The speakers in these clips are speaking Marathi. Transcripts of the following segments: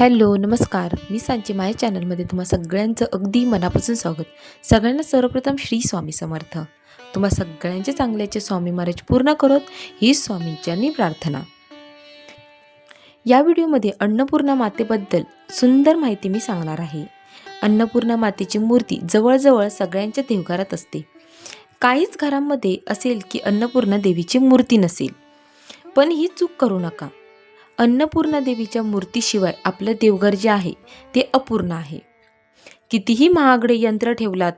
हॅलो नमस्कार. मी सांची माझ्या चॅनलमध्ये तुम्हा सगळ्यांचं अगदी मनापासून स्वागत. सगळ्यांना सर्वप्रथम श्री स्वामी समर्थ. तुम्हा सगळ्यांचे चांगल्याचे स्वामी महाराज पूर्ण करत ही स्वामींच्यांनी प्रार्थना. या व्हिडिओमध्ये अन्नपूर्णा मातेबद्दल सुंदर माहिती मी सांगणार आहे. अन्नपूर्णा मातेची मूर्ती जवळजवळ सगळ्यांच्या देवघरात असते. काहीच घरांमध्ये असेल की अन्नपूर्णा देवीची मूर्ती नसेल. पण ही चूक करू नका. अन्नपूर्णा देवीच्या मूर्तीशिवाय आपलं देवघर जे आहे ते अपूर्ण आहे. कितीही महागडे यंत्र ठेवलात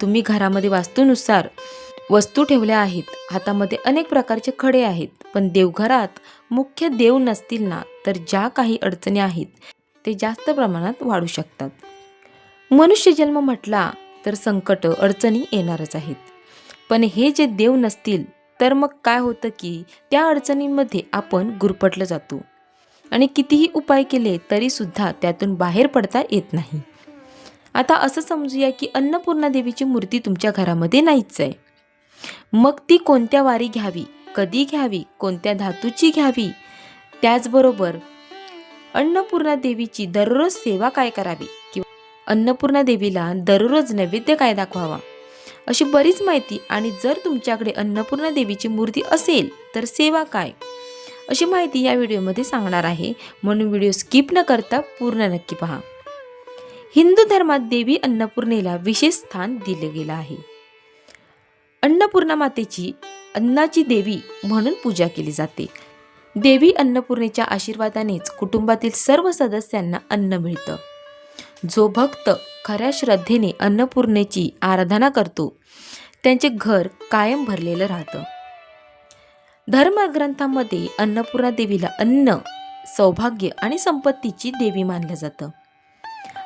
तुम्ही घरामध्ये वास्तूनुसार वस्तू ठेवल्या आहेत हातामध्ये अनेक प्रकारचे खडे आहेत पण देवघरात मुख्य देव नसतील ना तर ज्या काही अडचणी आहेत ते जास्त प्रमाणात वाढू शकतात. मनुष्य जन्म म्हटला तर संकट अडचणी येणारच आहेत. पण हे जे देव नसतील तर मग काय होतं की त्या अडचणींमध्ये आपण गुरपटलं जातो. आणि कितीही उपाय केले तरी सुद्धा त्यातून बाहेर पडता येत नाही. आता असं समजूया की अन्नपूर्णा देवीची मूर्ती तुमच्या घरामध्ये नाहीच आहे. मग ती कोणत्या वारी घ्यावी कधी घ्यावी कोणत्या धातूची घ्यावी? त्याचबरोबर अन्नपूर्णा देवीची दररोज सेवा काय करावी किंवा अन्नपूर्णा देवीला दररोज नैवेद्य काय दाखवावा? अशी बरीच माहिती आणि जर तुमच्याकडे अन्नपूर्णा देवीची मूर्ती असेल तर सेवा काय? अशी माहिती या व्हिडिओमध्ये सांगणार आहे. म्हणून व्हिडिओ स्किप न करता पूर्ण नक्की पहा. हिंदू धर्मात देवी अन्नपूर्णेला विशेष स्थान दिले गेलं आहे. अन्नपूर्णा मातेची अन्नाची देवी म्हणून पूजा केली जाते. देवी अन्नपूर्णेच्या आशीर्वादानेच कुटुंबातील सर्व सदस्यांना अन्न मिळतं. जो भक्त खऱ्या श्रद्धेने अन्नपूर्णेची आराधना करतो त्यांचे घर कायम भरलेलं राहतं. धर्मग्रंथामध्ये अन्नपूर्णा देवीला अन्न सौभाग्य आणि संपत्तीची देवी मानलं जातं.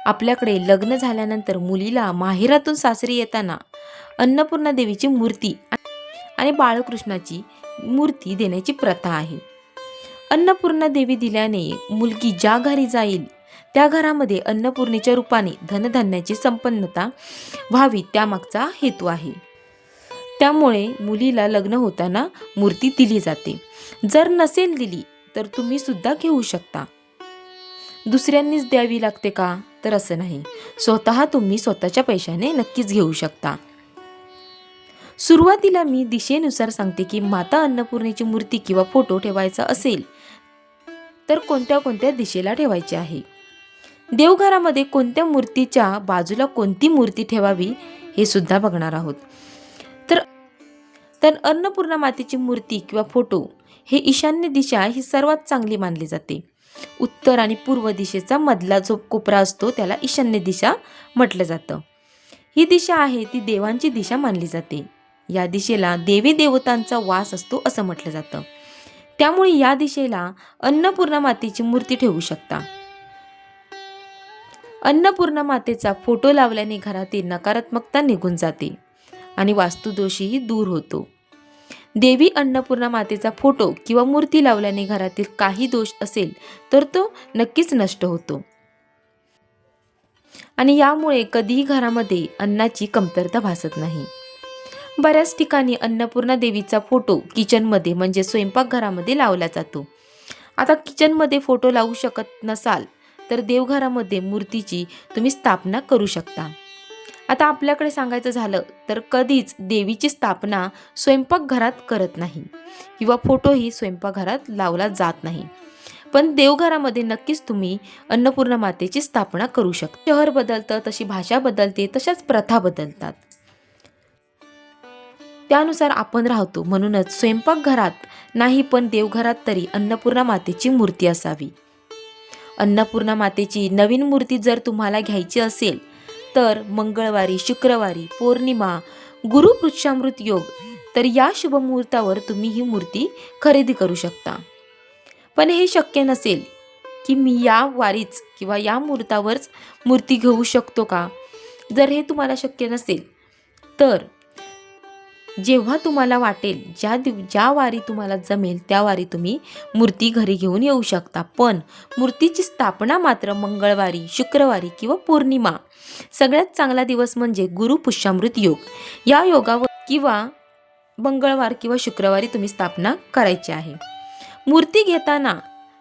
आपल्याकडे लग्न झाल्यानंतर मुलीला माहेरातून सासरी येताना अन्नपूर्णा देवीची मूर्ती आणि बाळकृष्णाची मूर्ती देण्याची प्रथा आहे. अन्नपूर्णा देवी दिल्याने मुलगी ज्या घरी जाईल त्या घरामध्ये अन्नपूर्णेच्या रूपाने धनधान्याची संपन्नता व्हावी त्यामागचा हेतू आहे. त्यामुळे मुलीला लग्न होताना मूर्ती दिली जाते. जर नसेल दिली तर तुम्ही सुद्धा घेऊ शकता. दुसऱ्यांनीच द्यावी लागते का? तर असं नाही. स्वतः तुम्ही स्वतःच्या पैशाने नक्कीच घेऊ शकता. सुरुवातीला मी दिशेनुसार सांगते की माता अन्नपूर्णेची मूर्ती किंवा फोटो ठेवायचा असेल तर कोणत्या कोणत्या दिशेला ठेवायची आहे? देवघरामध्ये कोणत्या मूर्तीच्या बाजूला कोणती मूर्ती ठेवावी हे सुद्धा बघणार आहोत. तर अन्नपूर्णा मातेची मूर्ती किंवा फोटो हे ईशान्य दिशा ही सर्वात चांगली मानली जाते. उत्तर आणि पूर्व दिशेचा मधला जो कोपरा असतो त्याला ईशान्य दिशा म्हटलं जातं. ही दिशा आहे ती देवांची दिशा मानली जाते. या दिशेला देवी देवतांचा वास असतो असं म्हटलं जातं. त्यामुळे या दिशेला अन्नपूर्णा मातेची मूर्ती ठेवू शकता. अन्नपूर्णा मातेचा फोटो लावल्याने घरातील नकारात्मकता निघून जाते आणि वास्तुदोषीही दूर होतो. देवी अन्नपूर्णा मातेचा फोटो किंवा मूर्ती लावल्याने घरातील काही दोष असेल तर तो नक्कीच नष्ट होतो. आणि यामुळे कधीही घरामध्ये अन्नाची कमतरता भासत नाही. बऱ्याच ठिकाणी अन्नपूर्णा देवीचा फोटो किचनमध्ये म्हणजे स्वयंपाकघरामध्ये लावला जातो. आता किचनमध्ये फोटो लावू शकत नसाल तर देवघरामध्ये मूर्तीची तुम्ही स्थापना करू शकता. आता आपल्याकडे सांगायचं झालं तर कधीच देवीची स्थापना स्वयंपाकघरात करत नाही किंवा फोटोही स्वयंपाकघरात लावला जात नाही. पण देवघरामध्ये नक्कीच तुम्ही अन्नपूर्णा मातेची स्थापना करू शकता. शहर बदलतं तशी भाषा बदलते तशाच प्रथा बदलतात. त्यानुसार आपण राहतो. म्हणूनच स्वयंपाकघरात नाही पण देवघरात तरी अन्नपूर्णा मातेची मूर्ती असावी. अन्नपूर्णा मातेची नवीन मूर्ती जर तुम्हाला घ्यायची असेल तर मंगळवारी शुक्रवारी पौर्णिमा गुरुपृच्छामृत योग. तर या शुभमुहूर्तावर तुम्ही ही मूर्ती खरेदी करू शकता. पण हे शक्य नसेल की मी या वारीच किंवा या मुहूर्तावरच मूर्ती घेऊ शकतो का? जर हे तुम्हाला शक्य नसेल तर जेव्हा तुम्हाला वाटेल ज्या दिव ज्या वारी तुम्हाला जमेल त्या वारी तुम्ही मूर्ती घरी घेऊन येऊ शकता. पण मूर्तीची स्थापना मात्र मंगळवारी शुक्रवारी किंवा पौर्णिमा. सगळ्यात चांगला दिवस म्हणजे गुरु पुष्यामृत योग. या योगावर किंवा मंगळवार किंवा शुक्रवारी तुम्ही स्थापना करायची आहे. मूर्ती घेताना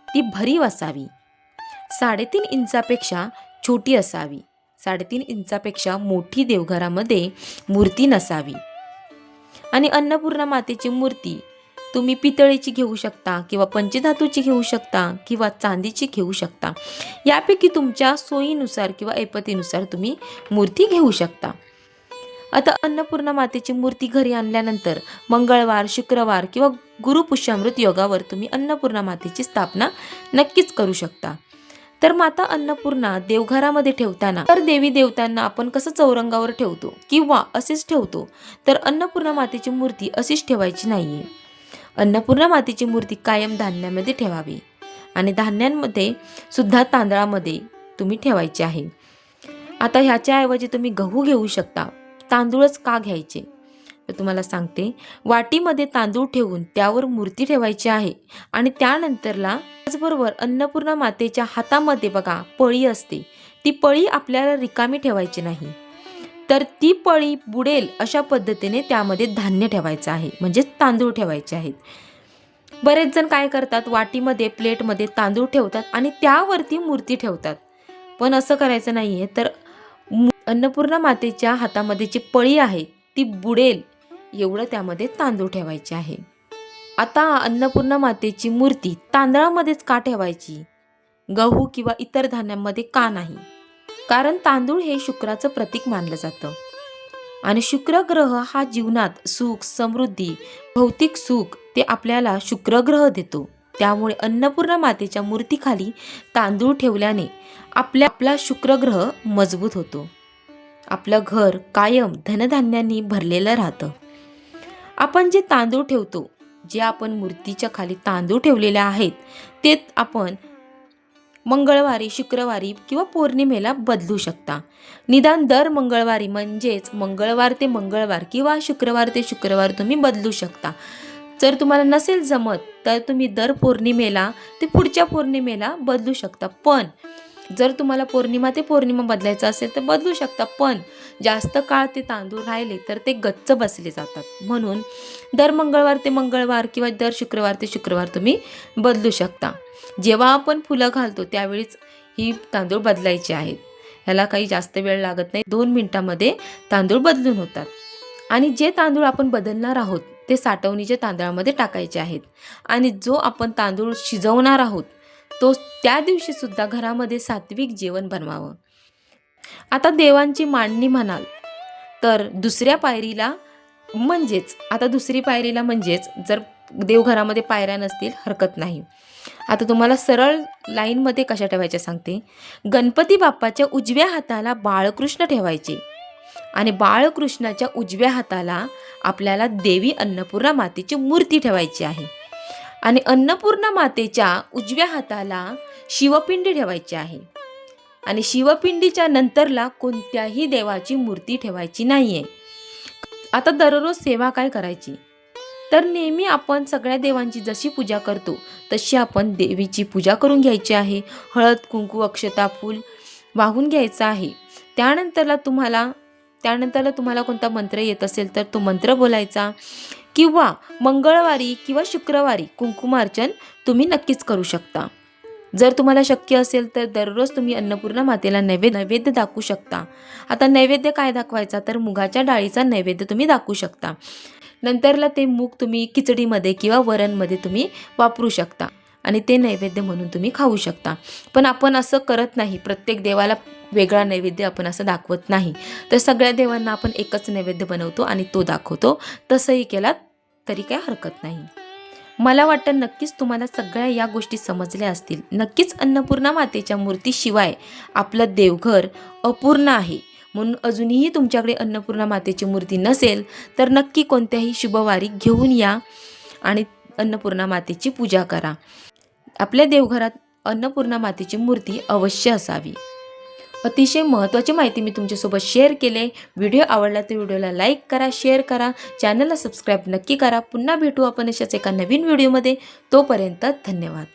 ती भरीव असावी. साडेतीन इंचापेक्षा छोटी असावी. साडेतीन इंचापेक्षा मोठी देवघरामध्ये मूर्ती नसावी. आणि अन्नपूर्णा मातेची मूर्ती. तुम्ही पितळेची घेऊ शकता किंवा पंचधातूची घेऊ शकता किंवा चांदीची घेऊ शकता. यापैकी तुमच्या सोयीनुसार किंवा ऐपतीनुसार तुम्ही मूर्ती घेऊ शकता. आता अन्नपूर्णा मातेची मूर्ती घरी आणल्यानंतर मंगळवार शुक्रवार किंवा गुरुपुष्यामृत योगावर तुम्ही अन्नपूर्णा मातेची स्थापना नक्कीच करू शकता. तर माता अन्नपूर्णा देवघरामध्ये ठेवताना तर देवी देवतांना आपण कसं चौरंगावर ठेवतो किंवा असेच ठेवतो तर अन्नपूर्णा मातेची मूर्ती अशीच ठेवायची नाहीये. अन्नपूर्णा मातेची मूर्ती कायम धान्यामध्ये ठेवावी आणि धान्यांमध्ये सुद्धा तांदळामध्ये तुम्ही ठेवायची आहे. आता ह्याच्याऐवजी तुम्ही गहू घेऊ शकता. तांदूळच का घ्यायचे? तर तुम्हाला सांगते. वाटीमध्ये तांदूळ ठेवून त्यावर मूर्ती ठेवायची आहे आणि त्यानंतरला त्याचबरोबर अन्नपूर्णा मातेच्या हातामध्ये बघा पळी असते. ती पळी आपल्याला रिकामी ठेवायची नाही. तर ती पळी बुडेल अशा पद्धतीने त्यामध्ये धान्य ठेवायचं आहे. म्हणजेच तांदूळ ठेवायचे आहेत. बरेच जण काय करतात? वाटीमध्ये प्लेटमध्ये तांदूळ ठेवतात आणि त्यावरती मूर्ती ठेवतात. पण असं करायचं नाही आहे तर अन्नपूर्णा मातेच्या हातामध्ये जी पळी आहे ती बुडेल. एवढं त्यामध्ये तांदूळ ठेवायचे आहे. आता अन्नपूर्णा मातेची मूर्ती तांदळामध्येच का ठेवायची? गहू किंवा इतर धान्यांमध्ये का नाही? कारण तांदूळ हे शुक्राचं प्रतीक मानलं जातं. आणि शुक्र ग्रह हा जीवनात सुख समृद्धी भौतिक सुख ते आपल्याला शुक्र ग्रह देतो. त्यामुळे अन्नपूर्णा मातेच्या मूर्तीखाली तांदूळ ठेवल्याने आपल्या आपला शुक्रग्रह मजबूत होतो. आपलं घर कायम धनधान्यांनी भरलेलं राहतं. आपण जे तांदूळ ठेवतो जे आपण मूर्तीच्या खाली तांदूळ ठेवलेले आहेत ते आपण मंगळवारी शुक्रवारी किंवा पौर्णिमेला बदलू शकता. निदान दर मंगळवारी म्हणजेच मंगळवार ते मंगळवार किंवा शुक्रवार ते शुक्रवार तुम्ही बदलू शकता. जर तुम्हाला नसेल जमत तर तुम्ही दर पौर्णिमेला ते पुढच्या पौर्णिमेला बदलू शकता. पण जर तुम्हाला पौर्णिमा ते पौर्णिमा बदलायचं असेल तर बदलू शकता पण जास्त काळ ते तांदूळ राहिले तर ते गच्च बसले जातात. म्हणून दर मंगळवार ते मंगळवार किंवा दर शुक्रवार ते शुक्रवार तुम्ही बदलू शकता. जेव्हा आपण फुलं घालतो त्यावेळीच ही तांदूळ बदलायची आहेत. ह्याला काही जास्त वेळ लागत नाही दोन मिनटामध्ये तांदूळ बदलून होतात. आणि जे तांदूळ आपण बदलणार आहोत ते साठवणीच्या तांदळामध्ये टाकायचे आहेत. आणि जो आपण तांदूळ शिजवणार आहोत तो त्या दिवशी सुद्धा घरामध्ये सात्विक जेवण बनवावं. आता देवांची मांडणी म्हणाल तर दुसऱ्या पायरीला म्हणजेच आता दुसरी पायरीला म्हणजेच जर देवघरामध्ये पायऱ्या नसतील हरकत नाही. आता तुम्हाला सरळ लाईनमध्ये कशा ठेवायच्या सांगते? गणपती बाप्पाच्या उजव्या हाताला बाळकृष्ण ठेवायचे आणि बाळकृष्णाच्या उजव्या हाताला आपल्याला देवी अन्नपूर्णा मातेची मूर्ती ठेवायची आहे. आणि अन्नपूर्णा मातेच्या उजव्या हाताला शिवपिंडी ठेवायची आहे. आणि शिवपिंडीच्या नंतरला कोणत्याही देवाची मूर्ती ठेवायची नाहीये. आता दररोज सेवा काय करायची? तर नेहमी आपण सगळ्या देवांची जशी पूजा करतो तशी आपण देवीची पूजा करून घ्यायची आहे. हळद कुंकू अक्षता फूल वाहून घ्यायचं आहे. त्यानंतरला तुम्हाला त्यानंतरला तुम्हाला कोणता मंत्र येत असेल तर तो मंत्र बोलायचा. किंवा मंगळवारी किंवा शुक्रवारी कुंकुमार्चन तुम्ही नक्कीच करू शकता. जर तुम्हाला शक्य असेल तर दररोज तुम्ही अन्नपूर्णा मातेला नैवेद्य नैवेद्य दाखवू शकता. आता नैवेद्य काय दाखवायचा? तर मुगाच्या डाळीचा नैवेद्य तुम्ही दाखवू शकता. नंतरला ते मूग तुम्ही खिचडीमध्ये किंवा वरणमध्ये तुम्ही वापरू शकता. आणि ते नैवेद्य म्हणून तुम्ही खाऊ शकता. पण आपण असं करत नाही. प्रत्येक देवाला वेगळा नैवेद्य आपण असं दाखवत नाही. तर सगळ्या देवांना आपण एकच नैवेद्य बनवतो आणि तो दाखवतो. तसंही केलात तरी काय हरकत नाही. मला वाटतं नक्कीच तुम्हाला सगळ्या या गोष्टी समजल्या असतील. नक्कीच अन्नपूर्णा मातेच्या मूर्तीशिवाय आपलं देवघर अपूर्ण आहे. म्हणून अजूनही तुमच्याकडे अन्नपूर्णा मातेची मूर्ती नसेल तर नक्की कोणत्याही शुभवारी घेऊन या आणि अन्नपूर्णा मातेची पूजा करा. आपल्या देवघरात अन्नपूर्णा मातेची मूर्ती अवश्य असावी. अतिशय महत्त्वाची माहिती मी तुमच्यासोबत शेअर केले व्हिडिओ आवडला तर व्हिडिओला लाईक करा शेअर करा. चॅनलला सबस्क्राईब नक्की करा. पुन्हा भेटू आपण अशाच एका नवीन व्हिडिओमध्ये तोपर्यंत धन्यवाद.